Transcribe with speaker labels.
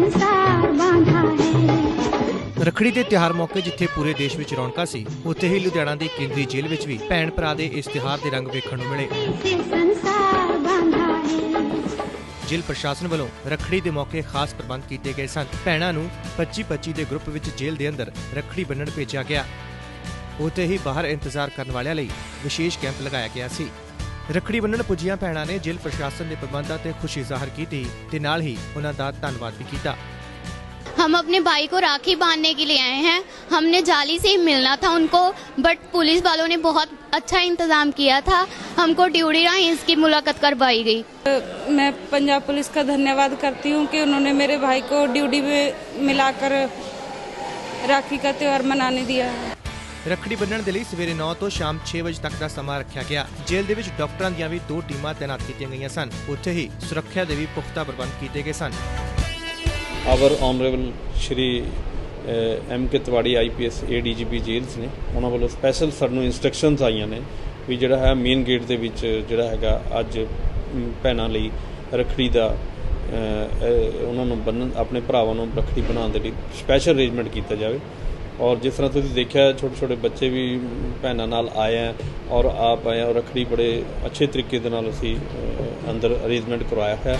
Speaker 1: ਸੰਸਾਰ ਰਖੜੀ ਦੇ ਤਿਹਾਰ ਮੌਕੇ ਜਿੱਥੇ ਪੂਰੇ ਦੇਸ਼ ਵਿੱਚ ਰੌਣਕਾਂ ਸੀ, ਉੱਥੇ ਹੀ ਲੁਧਿਆਣਾ ਦੀ ਕੇਂਦਰੀ ਜੇਲ੍ਹ ਵਿੱਚ ਵੀ ਭੈਣ ਭਰਾ ਦੇ ਇਸ ਤਿਹਾਰ ਦੇ ਰੰਗ ਵੇਖਣ ਨੂੰ ਮਿਲੇ। ਜੇਲ੍ਹ ਪ੍ਰਸ਼ਾਸਨ ਵੱਲੋਂ ਰਖੜੀ ਦੇ ਮੌਕੇ ਖਾਸ ਪ੍ਰਬੰਧ ਕੀਤੇ ਗਏ ਸਨ। ਭੈਣਾਂ ਨੂੰ 25-25 ਦੇ ਗਰੁੱਪ ਵਿੱਚ ਜੇਲ੍ਹ ਦੇ ਅੰਦਰ ਰਖੜੀ ਬੰਨਣ ਭੇਜਿਆ ਗਿਆ। ਉੱਥੇ ਹੀ ਬਾਹਰ ਇੰਤਜ਼ਾਰ ਕਰਨ ਵਾਲਿਆਂ ਲਈ ਵਿਸ਼ੇਸ਼ ਕੈਂਪ ਲਗਾਇਆ ਗਿਆ ਸੀ। ਰੱਖੜੀ ਬੰਨਣ ਪੁੱਜੀਆਂ ਭੈਣਾਂ ਨੇ ਜੇਲ੍ਹ ਪ੍ਰਸ਼ਾਸਨ ਦੇ ਪ੍ਰਬੰਧਾਂ ਤੇ ਖੁਸ਼ੀ ਜ਼ਾਹਰ ਕੀਤੀ ਤੇ ਨਾਲ ਹੀ ਉਹਨਾਂ ਦਾ ਧੰਨਵਾਦ ਵੀ ਕੀਤਾ
Speaker 2: हम अपने भाई को राखी बांधने के लिए आए हैं हमने जाली से ही मिलना था उनको बट पुलिस वालों ने बहुत अच्छा इंतजाम किया था हमको ड्यूटी राही इसकी मुलाकात करवाई गई
Speaker 3: मैं पंजाब पुलिस का धन्यवाद करती हूँ कि उन्होंने मेरे भाई को ड्यूटी में मिलाकर राखी का त्यौहार मनाने दिया है
Speaker 1: ਰੱਖੜੀ ਬੰਨਣ ਦੇ ਲਈ ਸਵੇਰੇ 9 ਤੋਂ ਸ਼ਾਮ 6 ਵਜੇ ਤੱਕ ਦਾ ਸਮਾਂ ਰੱਖਿਆ ਗਿਆ। ਜੇਲ੍ਹ ਦੇ ਵਿੱਚ ਡਾਕਟਰਾਂ ਦੀਆਂ ਵੀ ਦੋ ਟੀਮਾਂ ਤਾਇਨਾਤ ਕੀਤੀਆਂ ਗਈਆਂ ਸਨ। ਉੱਥੇ ਹੀ ਸੁਰੱਖਿਆ ਦੇ ਵੀ ਪੁਖਤਾ ਪ੍ਰਬੰਧ ਕੀਤੇ ਗਏ ਸਨ।
Speaker 4: Our honourable Shri M K Tiwari IPS ADGP jails ਨੇ। ਉਹਨਾਂ ਵੱਲੋਂ ਸਪੈਸ਼ਲ ਸਾਨੂੰ ਇਨਸਟਰਕਸ਼ਨਸ ਆਈਆਂ ਨੇ ਵੀ ਜਿਹੜਾ ਹੈ ਮੇਨ ਗੇਟ ਦੇ ਵਿੱਚ ਜਿਹੜਾ ਹੈਗਾ ਅੱਜ ਭੈਣਾਂ ਲਈ ਰੱਖੜੀ ਦਾ ਉਹਨਾਂ ਨੂੰ ਬੰਨਣ ਆਪਣੇ ਭਰਾਵਾਂ ਨੂੰ ਰੱਖੜੀ ਬਣਾਉਣ ਦੇ ਲਈ ਸਪੈਸ਼ਲ ਅਰੇਂਜਮੈਂਟ ਕੀਤਾ ਜਾਵੇ। ਔਰ ਜਿਸ ਤਰ੍ਹਾਂ ਤੁਸੀਂ ਦੇਖਿਆ ਛੋਟੇ ਛੋਟੇ ਬੱਚੇ ਵੀ ਭੈਣਾਂ ਨਾਲ ਆਏ ਆ ਔਰ ਆਪ ਆਏ ਔਰ ਰੱਖੜੀ ਬੜੇ ਅੱਛੇ ਤਰੀਕੇ ਦੇ ਨਾਲ ਅਸੀਂ ਅੰਦਰ ਅਰੇਂਜਮੈਂਟ ਕਰਵਾਇਆ ਹੋਇਆ।